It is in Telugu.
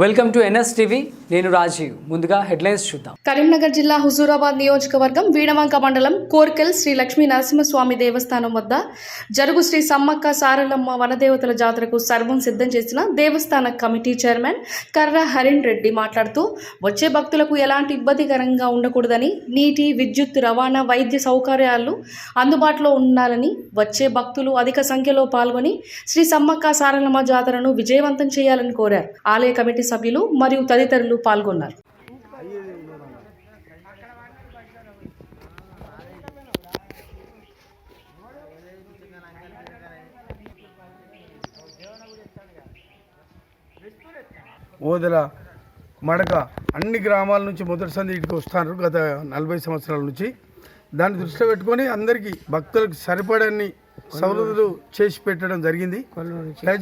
Welcome to NS TV. నేను రాజీవ్. ముందుగా హెడ్లైన్స్ చూద్దాం. కరీంనగర్ జిల్లా హుజూరాబాద్ నియోజకవర్గం వీణవంక మండలం కోర్కెల్ శ్రీ లక్ష్మీ నరసింహస్వామి దేవస్థానం వద్ద జరుగు శ్రీ సమ్మక్క సారలమ్మ వనదేవతల జాతరకు సర్వం సిద్ధం చేసిన దేవస్థాన కమిటీ చైర్మన్ కర్ర హరిణ్ రెడ్డి మాట్లాడుతూ వచ్చే భక్తులకు ఎలాంటి ఇబ్బందికరంగా ఉండకూడదని నీటి విద్యుత్ రవాణా వైద్య సౌకర్యాలు అందుబాటులో ఉండాలని వచ్చే భక్తులు అధిక సంఖ్యలో పాల్గొని శ్రీ సమ్మక్క సారలమ్మ జాతరను విజయవంతం చేయాలని కోరారు. ఆలయ కమిటీ సభ్యులు మరియు తదితరులు పాల్గొన్నారు. ఓదెల మడక అన్ని గ్రామాల నుంచి మొదటి సంది ఇటుకు వస్తున్నారు గత నలభై సంవత్సరాల నుంచి. దాన్ని దృష్టిలో పెట్టుకొని అందరికీ భక్తులకు సరిపడని సౌలతులు చేసి పెట్టడం జరిగింది.